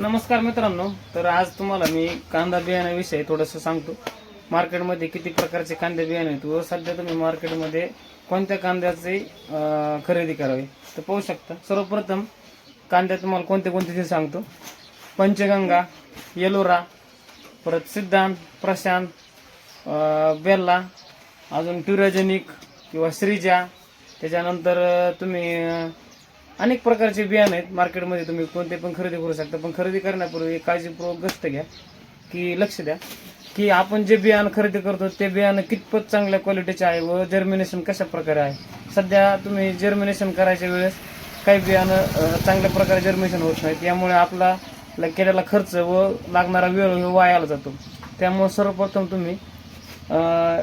नमस्कार मित्रांनो. तर आज तुम्हाला मी कांदा बियाण्याविषयी थोडंसं सांगतो. मार्केटमध्ये किती प्रकारचे कांदे बियाणे आहेत व सध्या तुम्ही मार्केटमध्ये कोणत्या कांद्याचे खरेदी करावी? तर पाहू शकता. सर्वप्रथम कांद्या तुम्हाला कोणते कोणते ते सांगतो. पंचगंगा येलोरा परत सिद्धांत प्रशांत बेल्ला अजून ट्युरोजेनिक किंवा श्रीजा. त्याच्यानंतर तुम्ही अनेक प्रकारचे बियाणं आहेत. मार्केटमध्ये तुम्ही कोणते पण खरेदी करू शकता. पण खरेदी करण्यापूर्वी एक काळजीपूर्वक गोष्ट घ्या. की लक्ष द्या. की आपण जे बियाणं खरेदी करतो ते बियाणं कितपत चांगल्या क्वालिटीचे आहे व जर्मिनेशन कशा प्रकारे आहे. सध्या तुम्ही जर्मिनेशन करायच्या वेळेस काही बियाणं चांगल्या प्रकारे जर्मिनेशन होत नाहीत. यामुळे आपला केलेला खर्च व लागणारा वेळ वायाला जातो. त्यामुळे सर्वप्रथम तुम्ही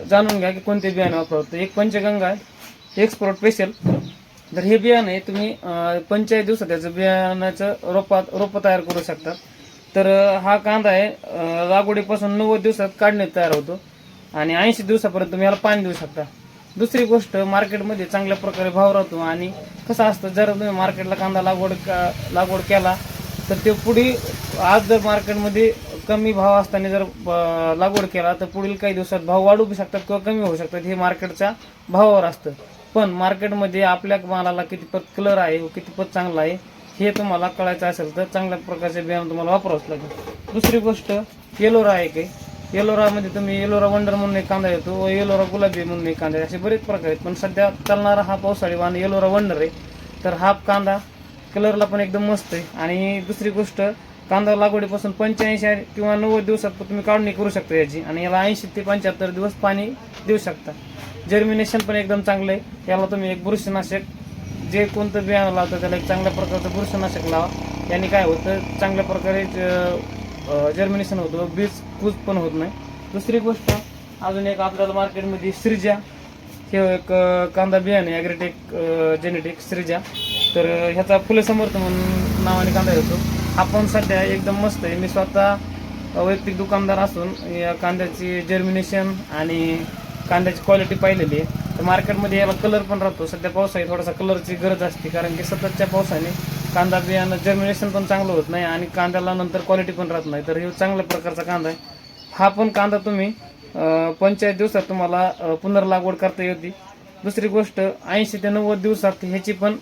जाणून घ्या की कोणते बियाणं वापरतो एक पंचगंगा एक्सपोर्ट स्पेशल तर हे बियाणे आहे तुम्ही पंचेचाळीस दिवसात त्याचं बियाण्याचं रोपात रोपं तयार करू शकतात तर हा कांदा आहे लागवडीपासून नव्वद दिवसात काढण्यात तयार होतो. आणि ऐंशी दिवसापर्यंत तुम्ही याला पाणी देऊ शकता. दुसरी गोष्ट मार्केटमध्ये चांगल्या प्रकारे भाव राहतो आणि कसं असतं जर तुम्ही मार्केटला कांदा लागवड का- लागवड केला तर ते पुढील आज जर मार्केटमध्ये कमी भाव असताना जर लागवड केला तर पुढील काही दिवसात भाव वाढू शकतात किंवा कमी होऊ शकतात. हे मार्केटच्या भावावर असतं. पण मार्केटमध्ये आपल्या मालाला कितीपत कलर आहे व कितीपत चांगला आहे हे तुम्हाला कळायचं असेल तर चांगल्या प्रकारचे बियाणं तुम्हाला वापरावंच लागेल. दुसरी गोष्ट येलोरा आहे काही येलोरामध्ये तुम्ही येलोरा वंडर म्हणून एक कांदा येतो व येलोरा गुलाबी म्हणून एक कांदा असे बरेच प्रकार आहेत पण सध्या चालणारा हा पावसाळी वाण येलोरा वंडर आहे. तर हा कांदा कलरला पण एकदम मस्त आहे. आणि दुसरी गोष्ट कांदा लागवडीपासून पंच्याऐंशी किंवा नव्वद दिवसात तुम्ही काढणी करू शकता याची. आणि याला ऐंशी ते पंच्याहत्तर दिवस पाणी देऊ शकता. जर्मिनेशन पण एकदम चांगलं आहे. याला तुम्ही एक बुरशीनाशक जे कोणतं बियाणं लावतं त्याला एक चांगल्या प्रकारचं बुरशीनाशक लावा. याने काय होतं चांगल्या प्रकारे जर्मिनेशन होतं व बीज कूज पण होत नाही. दुसरी गोष्ट अजून एक आपल्याला मार्केटमध्ये श्रीजा हे एक कांदा बियाणे ॲग्रेटेक जेनेटिक श्रीजा. तर ह्याचा फुले समर्थ म्हणून नावाने कांदा येतो. आपण सध्या एकदम मस्त आहे. मी स्वतः वैयक्तिक दुकानदार असून या कांद्याची जर्मिनेशन आणि कांद्याची क्वालिटी पाहिलेली आहे. तर मार्केटमध्ये याला कलर पण राहतो. सध्या पावसाळी थोडासा कलरची गरज असते. कारण की सततच्या पावसाने कांदा बियाणं जर्मिनेशन पण चांगलं होत नाही आणि कांद्याला नंतर क्वालिटी पण राहत नाही. तर हे चांगल्या प्रकारचा कांदा आहे. हा पण कांदा तुम्ही पंचायत दिवसात तुम्हाला पुनर्लागवड करता येते. दुसरी गोष्ट ऐंशी ते नव्वद दिवसात ह्याची पण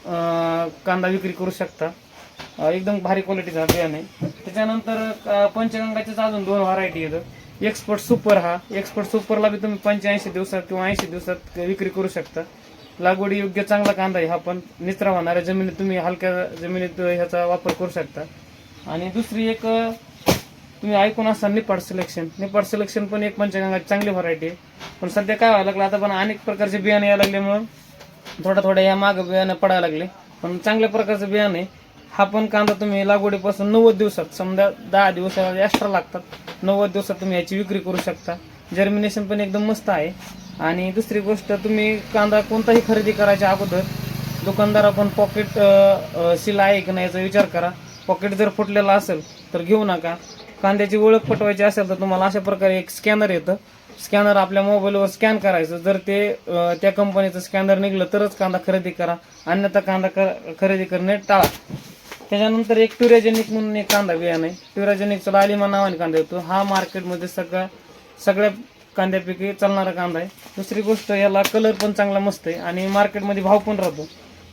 कांदा विक्री करू शकता. एकदम भारी क्वालिटीचा बियाणे आहे. त्याच्यानंतर पंचगंगाच्याच अजून दोन व्हरायटी येतं एक्सपर्ट सुपर हा. एक्सपर्ट सुपरला बी तुम्ही पंच्याऐंशी दिवसात किंवा ऐंशी दिवसात विक्री करू शकता. लागवडी योग्य चांगला कांदा आहे हा पण निचरा होणाऱ्या जमिनीत तुम्ही हलक्या जमिनीत ह्याचा वापर करू शकता. आणि दुसरी एक तुम्ही ऐकून असाल निपाड सिलेक्शन निपाड सिलेक्शन पण एक पंचगंगाची चांगली व्हरायटी आहे. पण सध्या काय व्हायला लागलं? आता पण अनेक प्रकारचे बियाणे यायला लागल्यामुळं थोड्या थोड्या या मागं बियाणं पडायला लागले. पण चांगल्या प्रकारचं बियाणं आहे हा पण कांदा तुम्ही लागवडीपासून नव्वद दिवसात समजा दहा दिवस एक्स्ट्रा लागतात नव्वद दिवसात तुम्ही याची विक्री करू शकता. जर्मिनेशन पण एकदम मस्त आहे. आणि दुसरी गोष्ट तुम्ही कांदा कोणताही खरेदी करायच्या अगोदर दुकानदार आपण पॉकेट सील आहे की नाही याचा विचार करा. पॉकेट जर फुटलेला असेल तर घेऊ नका. कांद्याची ओळख पटवायची असेल तर तुम्हाला अशा प्रकारे एक स्कॅनर येतं. स्कॅनर आपल्या मोबाईलवर स्कॅन करायचं. जर ते त्या कंपनीचं स्कॅनर निघलं तरच कांदा खरेदी करा. अन्यथा कांदा क- खरेदी करणे टाळा. त्याच्यानंतर एक ट्युराजेनिक म्हणून एक कांदा बियाणं आहे ट्युराजेनिकचा लालिमा नावाने कांदा येतो. हा मार्केटमध्ये सगळा सगळ्या कांद्यापैकी चालणारा कांदा आहे. दुसरी गोष्ट याला कलर पण चांगला मस्त आहे आणि मार्केटमध्ये भाव पण राहतो.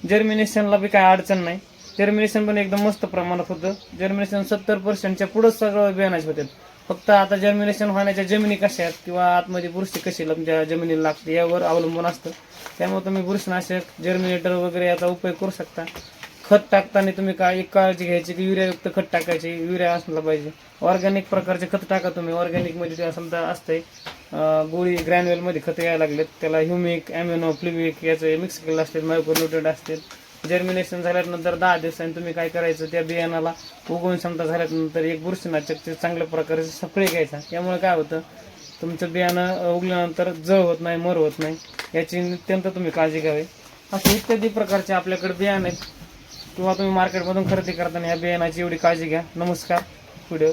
जर्मिनेशनला बी काय अडचण नाही. जर्मिनेशन पण एकदम मस्त प्रमाणात होतं. जर्मिनेशन सत्तर पर्सेंटच्या पुढंच सगळं बियाणाचे होते. फक्त आता जर्मिनेशन होण्याच्या जमिनी कशा आहेत किंवा आतमध्ये बुरशी कशी तुमच्या जमिनीला लागते यावर अवलंबून असतं. त्यामुळे तुम्ही बुरशीनाशक जर्मिनेटर वगैरे याचा उपयोग करू शकता. खत टाकताना तुम्ही काय एक काळजी घ्यायची की युरियायुक्त खत टाकायचे? युरिया असला पाहिजे. ऑर्गॅनिक प्रकारचे खत टाका तुम्ही. ऑर्गॅनिकमध्ये ते समजा असतंय अं, गोळी ग्रॅन्युअलमध्ये खत यायला लागलेत. त्याला ह्युमिक ॲम्युनो फ्लिविक याचे मिक्स केलेलं असते मायक्रोन्युट्रेंट असतील. जर्मिनेशन झाल्यानंतर दहा दिवसांनी तुम्ही काय करायचं? त्या बियाणाला उगवून क्षमता झाल्यानंतर एक बुरशीनाशकचे चांगल्या प्रकारे स्प्रे घ्यायचा. यामुळे काय होतं? तुमचं बियाणं उगल्यानंतर जळ होत नाही मर होत नाही. याची अत्यंत तुम्ही काळजी घ्यावी. असे इत्यादी प्रकारचे आपल्याकडे बियाणे आहेत. किंवा तुम्ही मार्केटमधून खरेदी करताना या बियाणाची एवढी काळजी घ्या. नमस्कार. व्हिडिओ